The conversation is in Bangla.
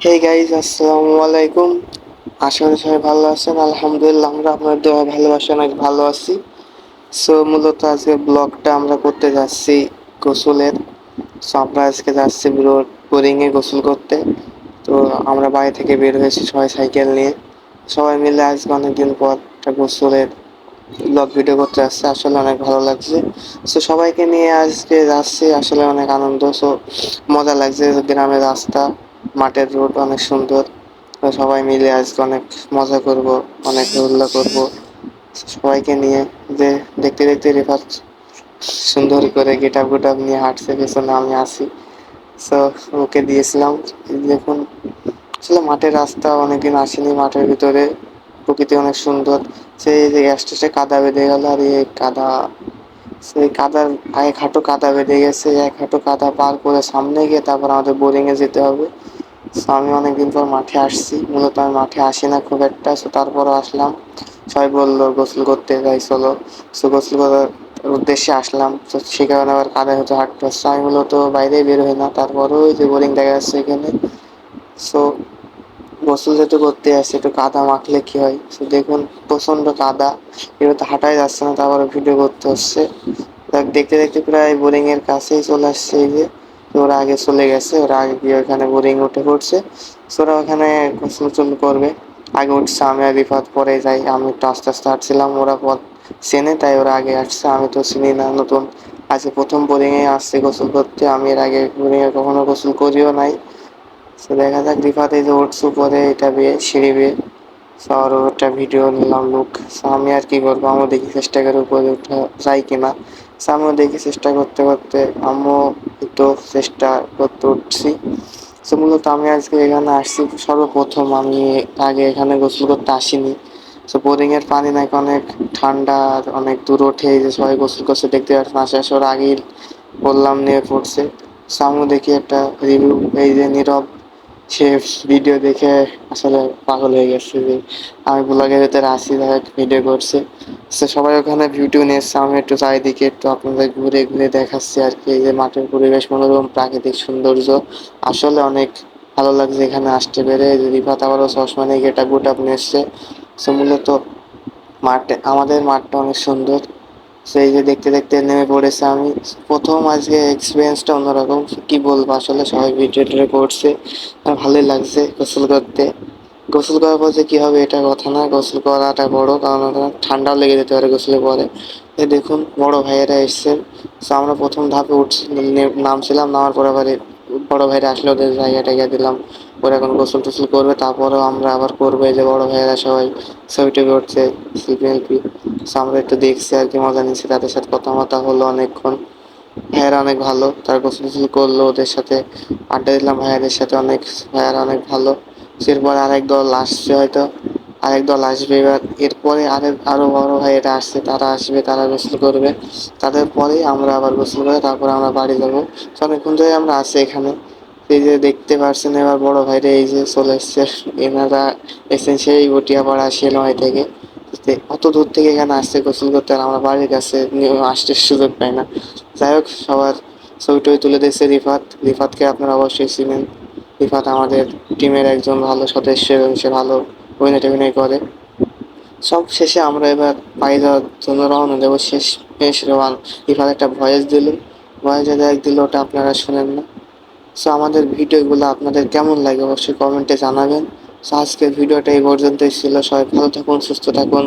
হে গাইজ আসসালামু আলাইকুম আশা করি সবাই ভালো আছেন। আলহামদুলিল্লাহ, আমরা আপনার দেওয়া ভালোবাসা অনেক ভালো আছি। সো মূলত আজকে ব্লগটা আমরা করতে যাচ্ছি গোসলের। সো আমরা আজকে যাচ্ছি বোরিংয়ে গোসল করতে। তো, আমরা বাড়ি থেকে বের হয়েছি সবাই সাইকেল নিয়ে। সবাই মিলে আজকে অনেকদিন পর একটা গোসলের ব্লগ ভিডিও করতে আসছে আসলে অনেক ভালো লাগছে। সো সবাইকে নিয়ে আজকে যাচ্ছি। আসলে অনেক আনন্দ। সো মজা লাগছে গ্রামের রাস্তা। মাঠের রোড অনেক সুন্দর। সবাই মিলে আজকে অনেক মজা করব, অনেক উল্লাহ করব। সবাইকে নিয়ে যে দেখতে দেখতে রেফাত সুন্দর করে গেট আপ আপ নিয়ে হাঁটছে, পেছনে আমি আসি সো ওকে দিয়েছিলাম। দেখুন, আসলে মাঠের রাস্তা অনেকদিন আসেনি মাঠের ভিতরে। প্রকৃতি অনেক সুন্দর। সেই যে গ্যাসটা কাদা বেঁধে গেল, আর এই কাদা, সেই কাদার এক হাঁটু কাদা বেঁধে গেছে, এক হাঁটু কাদা পার করে সামনে গিয়ে তারপর আমাদের বোরিংয়ে যেতে হবে। আমি অনেকদিন পর মাঠে আসছি। মূলত আমি মাঠে আসি না খুব একটা। সো তারপরও আসলাম। সবাই বলল, গোসল করতে যাই, চলো। সো গোসল করার উদ্দেশ্যে আসলাম। তো সে কারণে আবার কাদা হতে হাঁটতে হচ্ছে। আমি মূলত বাইরে বের হই না। তারপরও যে বোরিং দেখা যাচ্ছে এখানে। সো গোসল যেহেতু করতে আসছে একটু কাদা মাখলে কি হয়? সো দেখুন প্রচণ্ড কাদা। এবার তো হাঁটাই যাচ্ছে না তারপরে ভিডিও করতে হচ্ছে। দেখতে দেখতে প্রায় বোরিংয়ের কাছেই চলে আসছে এই যে। ওরা আগে চলে গেছে, ওরা আগে গিয়ে ওখানে বোরিং উঠে পড়ছে। ওরা ওখানে গোসল করবে। আগে উঠছে, আমি আর রিফাত পরে যাই। আমি একটু আস্তে আস্তে হাঁটছিলাম, ওরা পথ চেনে, তাই ওরা আগে আসছে। আমি তো চিনি না নতুন। আজকে প্রথম বোরিংয়ে আসছে গোসল করতে। আমি এর আগে বোরিংয়ে কখনো গোসল করিও নাই। তো দেখা যাক, রিফাত যে উঠছে পরে এটা বিয়ে, সিঁড়ি বিয়ে। আর ওটা ভিডিও নিলাম লুক আমি আর কি করব? আমিও দেখি চেষ্টা করে উপরে উঠা যাই কিনা। আমিও দেখি চেষ্টা করতে করতে আমিও একটু চেষ্টা করতে উঠছি। সো মূলত আমি আজকে এখানে আসছি, সর্বপ্রথম আমি আগে এখানে গোসল করতে আসিনি। সো বোরিংয়ের পানি নাকি অনেক ঠান্ডা অনেক দূর ওঠে যে সবাই গোসল করছে, দেখতে পাচ্ছেন আসে আসার আগেই বললাম নিয়ে পড়ছে। সো আমিও দেখি একটা রিভিউ এই যে নীরব সে ভিডিও দেখে আসলে পাগল হয়ে গেছে যে আমি ব্লগের ভেতরে আসি দেখা ভিডিও করছে। সে সবাই ওখানে ভিডিও নিয়েছে আমি একটু চারিদিকে একটু আপনাদের ঘুরে ঘুরে দেখাচ্ছি আর কি। যে মাঠের পরিবেশ, মনোরম প্রাকৃতিক সৌন্দর্য। আসলে অনেক ভালো লাগছে এখানে আসতে পেরে। রিফাত আবারও চশমা নিয়ে গেট গুট নিয়ে এসছে। সে মূলত মাঠে, আমাদের মাঠটা অনেক সুন্দর। সেই যে দেখতে দেখতে নেমে পড়েছে আমি। প্রথম আজকে এক্সপিরিয়েন্সটা অন্যরকম। কি বলব, আসলে সবাই ভিডিও টিডিও করছে। ভালোই লাগছে গোসল করতে। গোসল করার পর যে কী হবে এটা কথা না। গোসল করাটা বড়, কারণ ঠান্ডাও লেগে যেতে পারে গোসলের পরে। এই দেখুন, বড় ভাইয়েরা এসছেন। সো আমরা প্রথম ধাপে উঠছি, নামছিলাম, নামার পরে আবার বড় ভাইরা আসলে ওদের জায়গা টাইগা দিলাম, ওরা এখন গোসল টোসল করবে, তারপরেও আমরা আবার করব যে বড় ভাইয়েরা সবাই, ছবি টবি উঠছে সিপি এলপি আমরা একটু দেখছি আর কি, মজা নিচ্ছি, তাদের সাথে কথাবার্তা হলো অনেকক্ষণ। ভাইয়ারা অনেক ভালো, তার গোসল টোসল করল ওদের সাথে, আড্ডা দিলাম, ভাইয়াদের সাথে অনেক, ভাইয়ারা অনেক ভালো। এরপরে আরেক দল আসছে হয়তো। আরেক দল আসবে এবার এরপরে আরেক আরও বড় ভাইয়েরা আসছে, তারা আসবে, তারা গোসল করবে। তাদের পরেই আমরা আবার গোসল করে তারপরে আমরা বাড়ি যাব। অনেকক্ষণ ধরে আমরা আছি এখানে? এই যে দেখতে পারছেন এবার বড় ভাইরা এই যে চলে এসছে। এনারা এসেছেন সেই গটিয়াপাড়া শিলমাই থেকে। অত দূর থেকে এখানে আসছে গোসল করতে আর আমরা বাড়ির কাছে আসতে সুযোগ পাই না। যাই হোক, সবার ছবি টবি তুলে দিয়েছে রিফাত। রিফাতকে আপনারা অবশ্যই চিনেন। রিফাত আমাদের টিমের একজন ভালো সদস্য এবং সে ভালো অভিনয় টভিনয় করে সব শেষে আমরা এবার পাই যাওয়ার জন্য রওনা দেবো। শেষ শেষ রওয়ান এবার একটা ভয়েস দিল ভয়েস এক দিল ওটা আপনারা শোনেন না। সো আমাদের ভিডিওগুলো আপনাদের কেমন লাগে অবশ্যই কমেন্টে জানাবেন। সো আজকের ভিডিওটা এই পর্যন্তই ছিল। সবাই ভালো থাকুন, সুস্থ থাকুন।